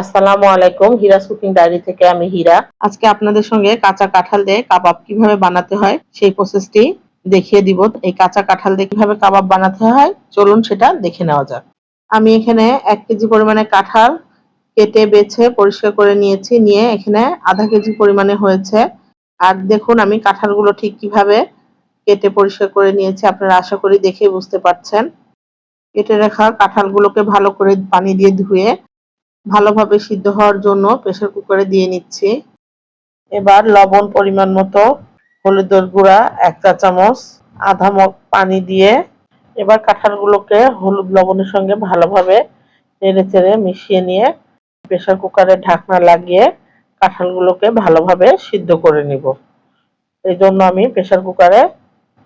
আসসালামু আলাইকুম, হিরাস cooking diary থেকে আমি হীরা। আজকে আপনাদের সঙ্গে কাঁচা কাঁঠাল দিয়ে কাবাব কীভাবে বানাতে হয় সেই প্রসেসটি দেখিয়ে দিব। এই কাঁচা কাঁঠাল দিয়ে কীভাবে কাবাব বানাতে হয়, চলুন সেটা দেখে নেওয়া যাক। আমি এখানে এক কেজি পরিমাণে কাঁঠাল কেটে, বেছে, পরিষ্কার করে নিয়েছি, নিয়ে এখানে আধা কেজি পরিমাণে হয়েছে। আর দেখুন, আমি কাঁঠালগুলো ঠিক কীভাবে কেটে, পরিষ্কার করে নিয়েছি। আপনারা আশা করি দেখে বুঝতে পারছেন। কেটে রাখা কাঁঠালগুলোকে ভালো করে পানি দিয়ে ধুয়ে ভালোভাবে সিদ্ধ হওয়ার জন্য প্রেসার কুকারে দিয়ে নিচ্ছি। এবার লবণ পরিমাণ মতো হলুদের গুঁড়া, এক চা চামচ, আধা মগ পানি দিয়ে এবার কাঁঠালগুলোকে হলুদ লবণের সঙ্গে ভালোভাবে নেড়ে চেড়ে মিশিয়ে নিয়ে প্রেসার কুকারে ঢাকনা লাগিয়ে কাঁঠালগুলোকে ভালোভাবে সিদ্ধ করে নিব। এই জন্য আমি প্রেসার কুকারে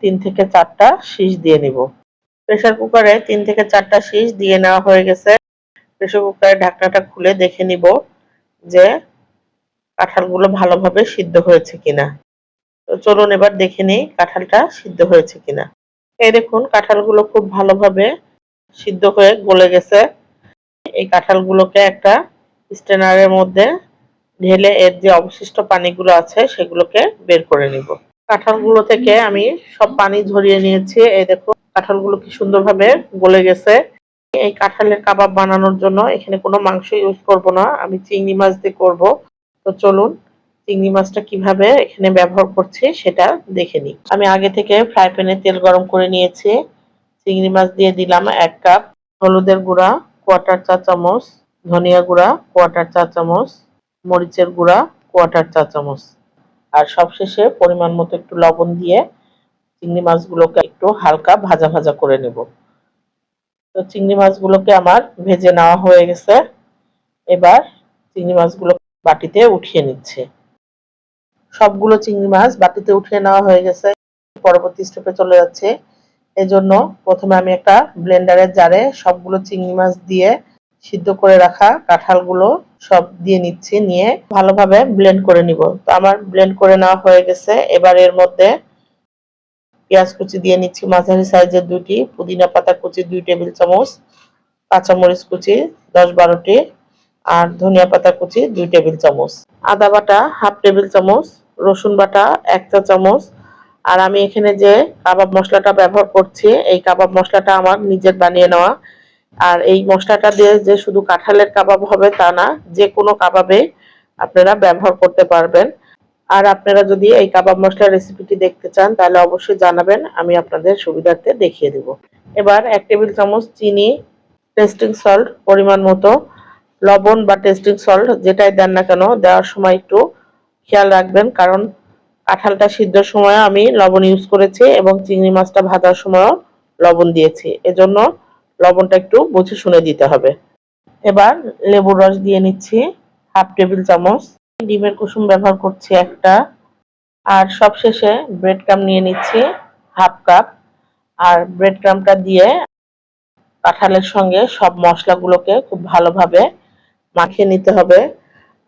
তিন থেকে চারটা শীষ দিয়ে নিব। প্রেসার কুকারে তিন থেকে চারটা শীষ দিয়ে নেওয়া হয়ে গেছে। প্রেসার কুকারের ঢাকনাটা খুলে দেখে নিব যে কাঁঠালগুলো ভালোভাবে সিদ্ধ হয়েছে কিনা। তো চলুন এবার দেখে নিই কাঁঠালটা সিদ্ধ হয়েছে কিনা। এই দেখুন, কাঁঠালগুলো খুব ভালোভাবে সিদ্ধ হয়ে গলে গেছে। এই কাঁঠালগুলোকে একটা স্টেনারের মধ্যে ঢেলে এর যে অবশিষ্ট পানিগুলো আছে সেগুলোকে বের করে নিব। কাঁঠালগুলো থেকে আমি সব পানি ঝরিয়ে নিয়েছি। এই দেখুন, কাঁঠালগুলো কি সুন্দরভাবে গলে গেছে। এই কাঁঠালের কাবাব বানানোর জন্য এখানে কোনো মাংস ইউজ করব না। আমি চিংড়ি মাছ দিয়ে করব। তো চলুন, চিংড়ি মাছটা কীভাবে এখানে ব্যবহার করছি সেটা দেখে নিই। আমি আগে থেকে ফ্রাই প্যানে তেল গরম করে নিয়েছি। চিংড়ি মাছ দিয়ে দিলাম এক কাপ হলুদের গুঁড়া কোয়াটার চা চামচ, ধনিয়া গুঁড়া কোয়াটার চা চামচ, মরিচের গুঁড়া কোয়াটার চা চামচ। আর সবশেষে পরিমাণ মতো একটু লবণ দিয়ে চিংড়ি মাছগুলোকে একটু হালকা ভাজা ভাজা করে নেব। তো চিংড়ি মাছগুলোকে আমার ভেজে নেওয়া হয়ে গেছে। এবার চিংড়ি মাছগুলো বাটিতে উঠিয়ে নিচ্ছে। সবগুলো চিংড়ি মাছ বাটিতে উঠিয়ে নেওয়া হয়ে গেছে। পরবর্তী স্টেপে চলে যাচ্ছে। এজন্য প্রথমে আমি একটা ব্লেন্ডারের জারে সবগুলো চিংড়ি মাছ দিয়ে সিদ্ধ করে রাখা কাঁঠালগুলো সব দিয়ে নিচ্ছি। নিয়ে ভালোভাবে ব্লেন্ড করে নিব। তো আমার ব্লেন্ড করে নেওয়া হয়ে গেছে। এবার এর মধ্যে পেঁয়াজ কুচি দিয়ে নিচ্ছি, মাঝারি সাইজের দুটি, পুদিনা পাতা কুচি দুই টেবিল চামচ, কাঁচামরিচ কুচি দশ বারোটি, আর ধনিয়া পাতা কুচি দুই টেবিল চামচ। আদা বাটা হাফ টেবিল চামচ, রসুন বাটা এক চা চামচ, আর আমি এখানে যে কাবাব মশলাটা ব্যবহার করছি, এই কাবাব মশলাটা আমার নিজের বানিয়ে নেওয়া। আর এই মশলাটা দিয়ে যে শুধু কাঁঠালের কাবাব হবে তা না, যে কোনো কাবাবে আপনারা ব্যবহার করতে পারবেন। আর আপনারা যদি এই কাবাব মশলার রেসিপিটি দেখতে চান, তাহলে অবশ্যই জানাবেন, আমি আপনাদের সুবিধার্থে দেখিয়ে দেব। এবার এক টেবিল চামচ চিনি, টেস্টিং সল্ট, পরিমাণ মতো, লবণ বা টেস্টিং সল্ট, যেটাই দেন না কেন, দেওয়ার সময় একটু খেয়াল রাখবেন, কারণ কাঁঠালটা সিদ্ধর সময় আমি লবণ ইউজ করেছি এবং চিংড়ি মাছটা ভাজার সময়ও লবণ দিয়েছি। এজন্য লবণটা একটু বুঝে শুনে দিতে হবে। এবার লেবুর রস দিয়ে নিচ্ছি, হাফ টেবিল চামচ। ডিমের কুসুম ব্যবহার করছি একটা। আর সবশেষে ব্রেড ক্রাম নিয়ে নিচ্ছি হাফ কাপ আর ব্রেড ক্রামটা দিয়ে কাঁঠালের সঙ্গে সব মশলাগুলোকে খুব ভালোভাবে মাখিয়ে নিতে হবে।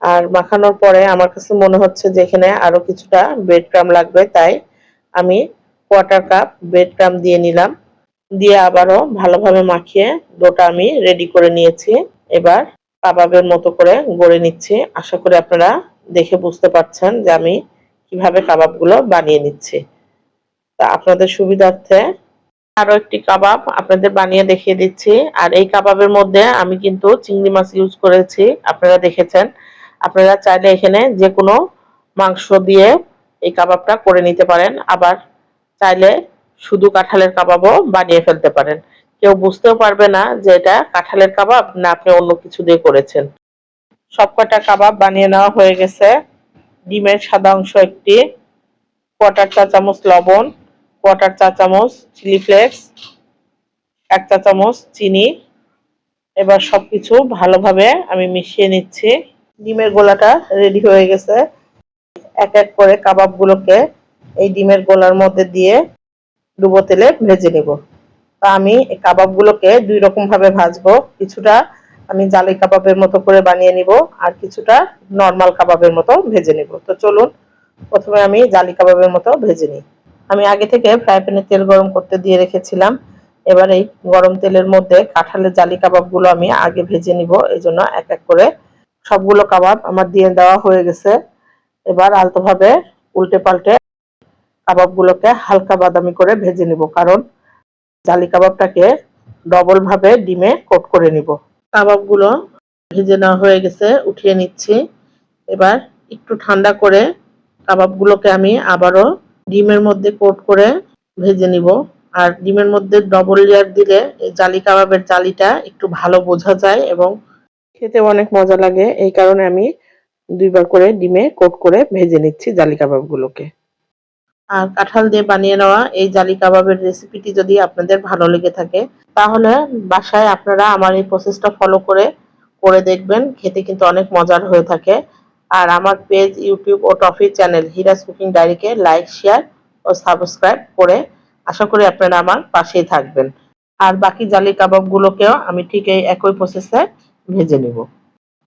আর মাখানোর পরে আমার কাছে মনে হচ্ছে যে এখানে আরও কিছুটা ব্রেড ক্রাম লাগবে, তাই আমি কোয়ার্টার কাপ ব্রেড ক্রাম দিয়ে নিলাম। দিয়ে আবারও ভালোভাবে মাখিয়ে ডোটা আমি রেডি করে নিয়েছি। এবার কাবাবের মতো করে গড়ে নিচ্ছি। আশা করি আপনারা দেখে বুঝতে পারছেন যে আমি কীভাবে কাবাবগুলো বানিয়ে নিচ্ছি। তা আপনাদের সুবিধার্থে আরও একটি কাবাব আপনাদের বানিয়ে দেখিয়ে দিচ্ছি। আর এই কাবাবের মধ্যে আমি কিন্তু চিংড়ি মাছ ইউজ করেছি, আপনারা দেখেছেন। আপনারা চাইলে এখানে যে কোনো মাংস দিয়ে এই কাবাবটা করে নিতে পারেন। আবার চাইলে শুধু কাঁঠালের কাবাবও বানিয়ে ফেলতে পারেন। কেউ বুঝতেও পারবে না যে এটা কাঁঠালের কাবাব না আপনি অন্য কিছু দিয়ে করেছেন। সবকটা কাবাব বানিয়ে নেওয়া হয়ে গেছে। ডিমের সাদা অংশ একটি কোয়াটার চা চামচ লবণ কোয়াটার চা চামচ চিলি ফ্লেক্স, এক চা চামচ চিনি। এবার সবকিছু ভালোভাবে আমি মিশিয়ে নিচ্ছি। ডিমের গোলাটা রেডি হয়ে গেছে। এক এক করে কাবাবগুলোকে এই ডিমের গোলার মধ্যে দিয়ে ডুবো তেলে ভেজে নেব। তা আমি এই কাবাবগুলোকে দুই রকম ভাবে ভাজবো। কিছুটা আমি জালি কাবাবের মতো করে বানিয়ে নিব আর কিছুটা নর্মাল কাবাবের মতো ভেজে নিব। তো চলুন, প্রথমে আমি জালি কাবাবের মতো ভেজে নিই। আমি আগে থেকে ফ্রাই প্যানে তেল গরম করতে দিয়ে রেখেছিলাম। এবার এই গরম তেলের মধ্যে কাঁঠালের জালি কাবাবগুলো আমি আগে ভেজে নিব। এই জন্য এক এক করে সবগুলো কাবাব আমার দিয়ে দেওয়া হয়ে গেছে। এবার আলতোভাবে উল্টে পাল্টে কাবাবগুলোকে হালকা বাদামি করে ভেজে নিব। কারণ জালি কাবাবটাকে ডবল ভাবে ডিমে কোট করে নিব। কাবাবগুলো ভেজে নেওয়া হয়ে গেছে, উঠিয়ে নিচ্ছি। এবার একটু ঠান্ডা করে কাবাবগুলোকে আমি আবারও ডিমের মধ্যে কোট করে ভেজে নিব। আর ডিমের মধ্যে ডবল লেয়ার দিলে এই জালি কাবাবের জালিটা একটু ভালো বোঝা যায় এবং খেতে অনেক মজা লাগে। এই কারণে আমি দুইবার করে ডিমে কোট করে ভেজে নিচ্ছি জালি কাবাবগুলোকে। আর কাঁঠাল দিয়ে বানিয়ে নেওয়া এই জালি কাবাবের রেসিপিটি যদি আপনাদের ভালো লেগে থাকে, তাহলে বাসায় আপনারা আমার এই প্রসেসটা ফলো করে করে দেখবেন। খেতে কিন্তু অনেক মজার হয়ে থাকে। আর আমার পেজ ইউটিউব ও টফি চ্যানেল হিরাজ কুকিং ডায়েরিকে লাইক শেয়ার ও সাবস্ক্রাইব করে আশা করি আপনারা আমার পাশেই থাকবেন। আর বাকি জালি কাবাবগুলোকেও আমি ঠিক এই একই প্রসেসে ভেজে নিব।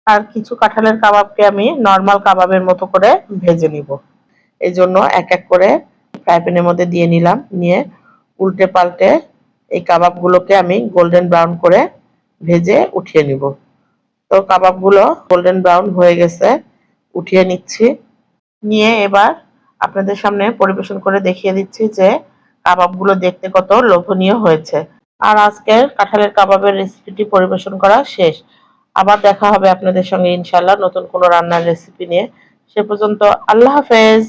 আর কিছু কাঁঠালের কাবাবকে আমি নর্মাল কাবাবের মতো করে ভেজে নিব। এই জন্য এক এক করে ফ্রাই প্যানের মধ্যে দিয়ে নিলাম। নিয়ে উল্টে পাল্টে এই কাবাবগুলোকে আমি গোল্ডেন ব্রাউন করে ভেজে উঠিয়ে নিব। তো কাবাবগুলো গোল্ডেন ব্রাউন হয়ে গেছে, উঠিয়ে নিচ্ছি। নিয়ে এবার আপনাদের সামনে পরিবেশন করে দেখিয়ে দিচ্ছি যে কাবাবগুলো দেখতে কত লোভনীয় হয়েছে। আর আজকের কাঁঠালের কাবাবের রেসিপিটি পরিবেশন করা শেষ। আবার দেখা হবে আপনাদের সঙ্গে ইনশাল্লাহ নতুন কোনো রান্নার রেসিপি নিয়ে। সে পর্যন্ত আল্লাহ হাফেজ।